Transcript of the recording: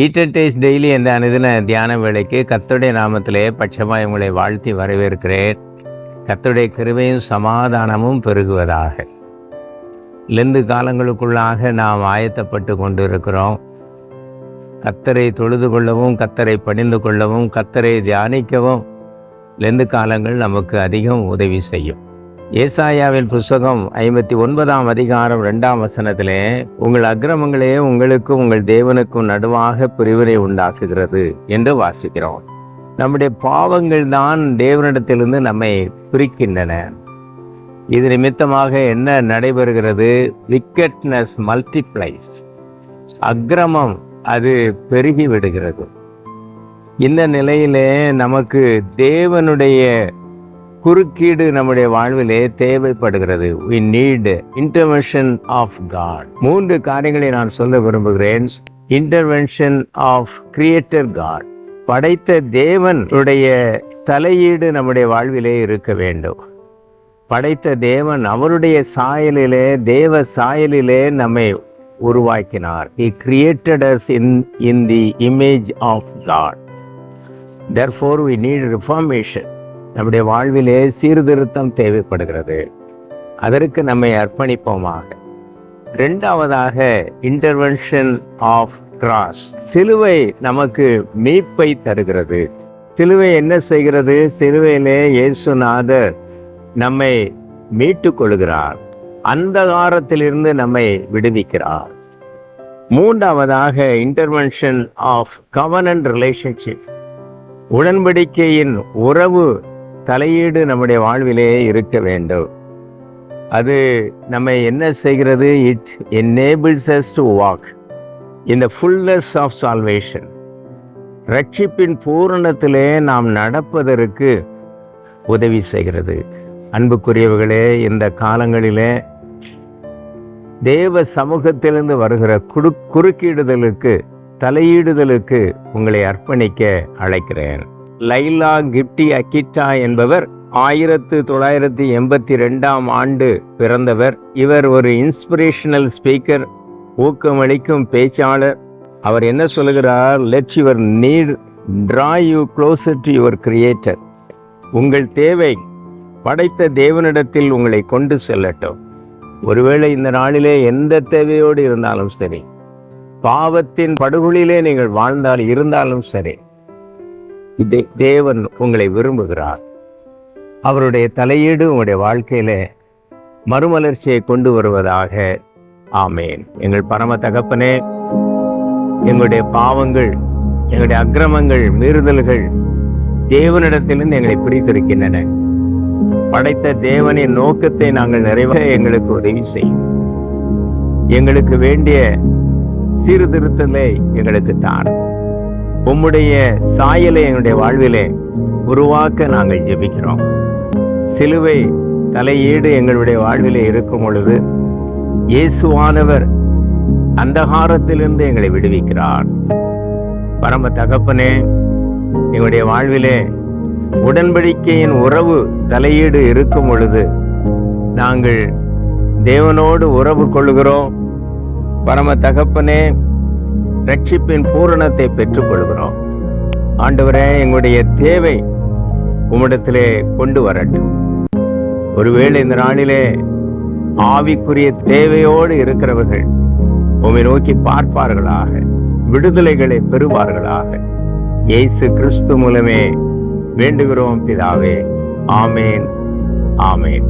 Eater taste daily என்ற அனுதின தியான வேலைக்கு கத்துடைய நாமத்திலே பட்சமாய் உங்களை வாழ்த்தி வரவேற்கிறேன். கத்துடைய கிருவையும் சமாதானமும் பெருகுவதாக. லெந்து காலங்களுக்குள்ளாக நாம் ஆயத்தப்பட்டு கொண்டு இருக்கிறோம் கத்தரை தொழுது கொள்ளவும் கத்தரை பணிந்து கொள்ளவும் கத்தரை தியானிக்கவும் லெந்து காலங்கள் நமக்கு அதிகம் உதவி செய்யும். ஏசாயாவின் புஸ்தகம் ஐம்பத்தி ஒன்பதாம் அதிகாரம் ரெண்டாம் வசனத்திலே உங்கள் அக்கிரமங்களே உங்களுக்கும் உங்கள் தேவனுக்கும் நடுவாக பிரிவினை உண்டாக்குகிறது என்று வாசிக்கிறோம். நம்முடைய பாவங்கள் தான் தேவனிடத்திலிருந்து நம்மை பிரிக்கின்றன. இது நிமித்தமாக என்ன நடைபெறுகிறது? விக்கெட்னஸ் மல்டிப்ளைஸ் அக்கிரமம் அது பெருகி விடுகிறது. இந்த நிலையிலே நமக்கு தேவனுடைய குறுக்கீடு நம்முடைய வாழ்விலே தேவைப்படுகிறது. We need intervention of God மூன்று காரியங்களை நான் சொல்ல விரும்புகிறேன். இன்டர்வென்ஷன் ஆஃப் கிரியேட்டர் காட் படைத்த தேவனுடைய தலையீடு நம்முடைய வாழ்விலே இருக்க வேண்டும். படைத்த தேவன் அவருடைய சாயலிலே தேவ சாயலிலே நம்மை உருவாக்கினார். He created in in the image of God God. For we need reformation நம்முடைய வாழ்விலே சீர்திருத்தம் தேவைப்படுகிறது. அதற்கு நம்மை அர்ப்பணிப்போமாக. ரெண்டாவதாக இன்டர்வென்ஷன் ஆஃப் கிராஸ் சிலுவை நமக்கு மீட்பை தருகிறது. சிலுவை என்ன செய்கிறது? சிலுவையிலே இயேசுநாதர் நம்மை மீட்டு கொள்கிறார். அந்தகாரத்திலிருந்து நம்மை விடுவிக்கிறார். மூன்றாவதாக இன்டர்வென்ஷன் ஆஃப் கவர்னன்ட் ரிலேஷன்ஷிப் உடன்படிக்கையின் உறவு தலையீடு நம்முடைய வாழ்விலே இருக்க வேண்டும். அது நம்மை என்ன செய்கிறது? It enables us to walk in the fullness of salvation ரட்சிப்பின் பூரணத்திலே நாம் நடப்பதற்கு உதவி செய்கிறது. அன்புக்குரியவர்களே இந்த காலங்களிலே தேவ சமூகத்திலிருந்து வருகிற குறு குறுக்கிடுதலுக்கு தலையீடுதலுக்கு உங்களை அர்ப்பணிக்க அழைக்கிறேன். லைலா கிப்டி அக்கிட்டா என்பவர் ஆயிரத்து தொள்ளாயிரத்தி எண்பத்தி ரெண்டாம் ஆண்டு பிறந்தவர். இவர் ஒரு இன்ஸ்பிரேஷனல் ஸ்பீக்கர் ஊக்கமளிக்கும் பேச்சாளர். அவர் என்ன சொல்லுகிறார்? Let your need draw you closer to your creator உங்கள் தேவை படைத்த தேவனிடத்தில் உங்களை கொண்டு செல்லட்டும். ஒருவேளை இந்த நாளிலே எந்த தேவையோடு இருந்தாலும் சரி பாவத்தின் படுகொலிலே நீங்கள் வாழ்ந்தால் இருந்தாலும் சரி தேவன் உங்களை விரும்புகிறார். அவருடைய தலையீடு உங்களுடைய வாழ்க்கையில மறுமலர்ச்சியை கொண்டு வருவதாக. ஆமேன். எங்கள் பரம தகப்பனே எங்களுடைய பாவங்கள் எங்களுடைய அக்கிரமங்கள் மீறுதல்கள் தேவனிடத்திலிருந்து எங்களை பிடித்திருக்கின்றன. படைத்த தேவனின் நோக்கத்தை நாங்கள் நிறைவாக எங்களுக்கு உதவி செய்யும். எங்களுக்கு வேண்டிய சீர்திருத்தலை எங்களுக்கு தான் உம்முடைய சாயலை எங்களுடைய வாழ்விலே உருவாக்க நாங்கள் ஜெபிக்கிறோம். சிலுவை தலையீடு எங்களுடைய வாழ்விலே இருக்கும் பொழுது இயேசுவானவர் அந்தகாரத்திலிருந்து எங்களை விடுவிக்கிறார். பரம தகப்பனே எங்களுடைய வாழ்விலே உடன்படிக்கையின் உறவு தலையீடு இருக்கும் பொழுது நாங்கள் தேவனோடு உறவு கொள்கிறோம் பரம தகப்பனே ரட்சிப்பின் பூரணத்தை பெற்றுக்கொள்கிறோம். ஆண்டவரே எங்களுடைய தேவை உம்மிடத்திலே கொண்டு வரட்டும். ஒருவேளை இந்த நாளிலே ஆவிக்குரிய தேவையோடு இருக்கிறவர்கள் உம்மை நோக்கி பார்ப்பார்களாக விடுதலைகளை பெறுவார்களாக. இயேசு கிறிஸ்து மூலமே வேண்டுகிறோம் பிதாவே. ஆமேன். ஆமேன்.